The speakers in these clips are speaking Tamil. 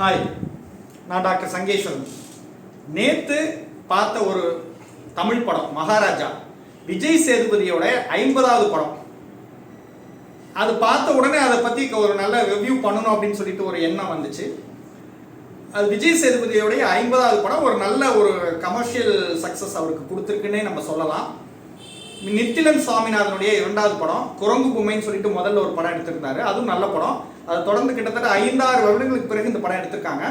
ஹாய் நான் டாக்டர் சங்கேஸ்வரன். நேற்று பார்த்த ஒரு தமிழ் படம் மகாராஜா. விஜய் சேதுபதியோட ஐம்பதாவது படம். அது பார்த்த உடனே அதை பற்றி ஒரு நல்ல ரிவ்யூ பண்ணணும் அப்படின்னு சொல்லிட்டு ஒரு எண்ணம் வந்துச்சு. அது விஜய் சேதுபதியோடைய ஐம்பதாவது படம் ஒரு நல்ல ஒரு கமர்ஷியல் சக்ஸஸ் அவருக்கு கொடுத்துருக்குன்னே நம்ம சொல்லலாம். நித்திலன் சுவாமிநாதனுடைய இரண்டாவது படம் குரங்கு பொம்மைன்னு சொல்லிட்டு முதல்ல ஒரு படம் எடுத்திருந்தாரு. அதுவும் நல்ல படம். அதை தொடர்ந்து கிட்டத்தட்ட ஐந்தாறு வருடங்களுக்கு பிறகு இந்த படம் எடுத்திருக்காங்க.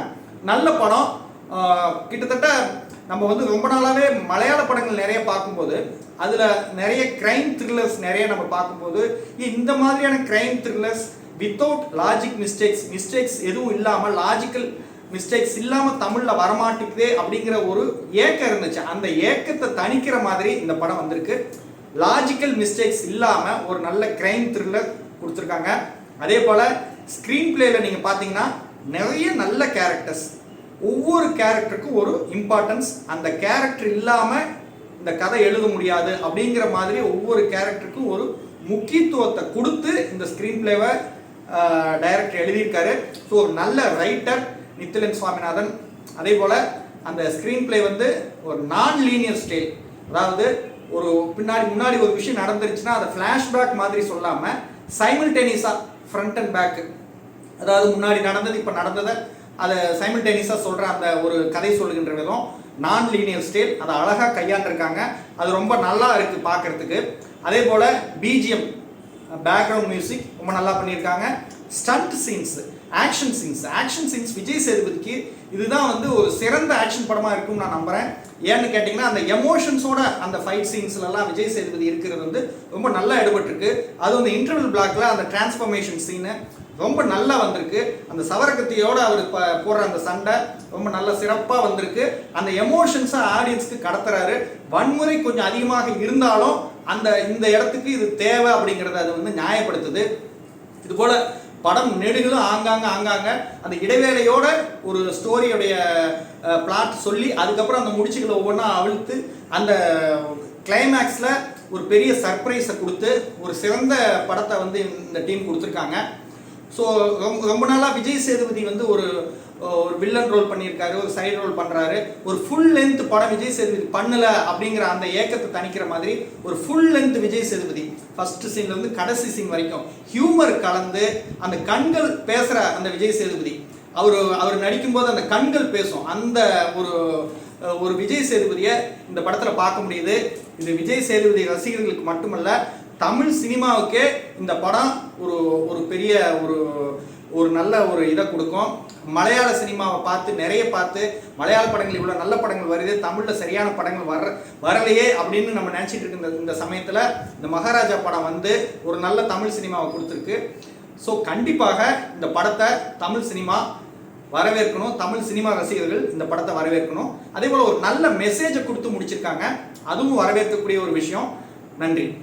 நல்ல படம். கிட்டத்தட்ட நம்ம வந்து ரொம்ப நாளாவே மலையாள படங்கள் நிறைய பார்க்கும்போது அதுல நிறைய கிரைம் த்ரில்லர்ஸ் நிறைய நம்ம பார்க்கும்போது இந்த மாதிரியான crime thrillers without logic mistakes mistakes எதுவும் இல்லாமல் லாஜிக்கல் மிஸ்டேக்ஸ் இல்லாமல் தமிழில் வரமாட்டேங்குதே அப்படிங்கிற ஒரு ஏக்கம் இருந்துச்சு. அந்த ஏக்கத்தை தணிக்கிற மாதிரி இந்த படம் வந்திருக்கு. லாஜிக்கல் மிஸ்டேக்ஸ் இல்லாமல் ஒரு நல்ல கிரைம் த்ரில்லர் கொடுத்துருக்காங்க. அதே போல் ஸ்க்ரீன் பிளேயில் நீங்கள் பார்த்தீங்கன்னா நிறைய நல்ல கேரக்டர்ஸ் ஒவ்வொரு கேரக்டருக்கும் ஒரு இம்பார்ட்டன்ஸ் அந்த கேரக்டர் இல்லாமல் இந்த கதை எழுத முடியாது அப்படிங்கிற மாதிரி ஒவ்வொரு கேரக்டருக்கும் ஒரு முக்கியத்துவத்தை கொடுத்து இந்த ஸ்க்ரீன் பிளேவை டைரக்டர் எழுதியிருக்காரு. ஸோ ஒரு நல்ல ரைட்டர் நித்திலன் சுவாமிநாதன். அதே போல் அந்த ஸ்க்ரீன் பிளே வந்து ஒரு நான் லீனியர் ஸ்டைல் அதாவது ஒரு பின்னாடி முன்னாடி ஒரு விஷயம் நடந்துருச்சுன்னா அதை ஃப்ளாஷ்பேக் மாதிரி சொல்லாமல் சைமில்டேனியஸாக ஃப்ரண்ட் அண்ட் பேக்கு அதாவது முன்னாடி நடந்தது இப்போ நடந்ததை அதை சைமில்டேனியஸாக சொல்கிற அந்த ஒரு கதை சொல்லுகின்ற விதம் நான் லீனியர் ஸ்டேட் அதை அழகாக கையாண்டிருக்காங்க. அது ரொம்ப நல்லா இருக்குது பார்க்கறதுக்கு. அதே போல் பிஜிஎம் பேக்ரவுண்ட் மியூசிக் ரொம்ப நல்லா பண்ணியிருக்காங்க. Stunt scenes action scenes action scenes Vijay சேதுபதிக்கு இதுதான் வந்து ஒரு சிறந்த ஆக்ஷன் படமாக இருக்கும்னு நான் நம்புகிறேன் ஏன்னு கேட்டிங்கன்னா அந்த எமோஷன்ஸோட அந்த ஃபைட் சீன்ஸ்லலாம் விஜய் சேதுபதி இருக்கிறது வந்து ரொம்ப நல்லா எடுபட்டிருக்கு. அது அந்த இன்டர்வல் பிளாக்ல அந்த டிரான்ஸ்ஃபர்மேஷன் சீனு ரொம்ப நல்லா வந்திருக்கு. அந்த சவரகத்தியோட அவர் போடுற அந்த சண்டை ரொம்ப நல்ல சிறப்பாக வந்திருக்கு. அந்த எமோஷன்ஸை ஆடியன்ஸ்க்கு கடத்துறாரு. வன்முறை கொஞ்சம் அதிகமாக இருந்தாலும் அந்த இந்த இடத்துக்கு இது தேவை அப்படிங்கிறத அது வந்து நியாயப்படுத்துது. இது போல படம் நெடுகளும் ஆங்காங்க ஆங்காங்க. அந்த இடைவேளையோட ஒரு ஸ்டோரியுடைய பிளாட் சொல்லி அதுக்கப்புறம் அந்த முடிச்சுகளை ஒவ்வொன்றா அவிழ்த்து அந்த கிளைமேக்ஸில் ஒரு பெரிய சர்ப்ரைஸை கொடுத்து ஒரு சிறந்த படத்தை வந்து இந்த டீம் கொடுத்துருக்காங்க. ஸோ ரொம்ப ரொம்ப நாளாக விஜய் சேதுபதி வந்து ஒரு ஒரு வில்லன் ரோல் பண்ணியிருக்காரு ஒரு சைடு ரோல் பண்ணுறாரு ஒரு ஃபுல் லென்த் படம் விஜய் சேதுபதி பண்ணல அப்படிங்கிற அந்த ஏக்கத்தை தணிக்கிற மாதிரி ஒரு full length Vijay Sethupathi. First சீன்லேருந்து கடைசி சீன் வரைக்கும் ஹியூமர் கலந்து அந்த கண்கள் பேசுகிற அந்த விஜய் சேதுபதி. அவர் அவர் நடிக்கும்போது அந்த கண்கள் பேசும். அந்த ஒரு ஒரு விஜய் சேதுபதியை இந்த படத்தில் பார்க்க முடியுது. இது விஜய் சேதுபதி ரசிகர்களுக்கு மட்டுமல்ல தமிழ் சினிமாவுக்கே இந்த படம் ஒரு ஒரு பெரிய ஒரு ஒரு நல்ல ஒரு இதை கொடுக்கும். மலையாள சினிமாவை பார்த்து நிறைய பார்த்து மலையாள படங்கள் இவ்வளோ நல்ல படங்கள் வருது தமிழில் சரியான படங்கள் வர வரலையே அப்படின்னு நம்ம நினச்சிட்டு இருக்க இந்த- இந்த சமயத்தில் இந்த மகாராஜா படம் வந்து ஒரு நல்ல தமிழ் சினிமாவை கொடுத்துருக்கு. ஸோ கண்டிப்பாக இந்த படத்தை தமிழ் சினிமா வரவேற்கணும். தமிழ் சினிமா ரசிகர்கள் இந்த படத்தை வரவேற்கணும். அதே போல் ஒரு நல்ல மெசேஜை கொடுத்து முடிச்சிருக்காங்க. அதுவும் வரவேற்கக்கூடிய ஒரு விஷயம். நன்றி.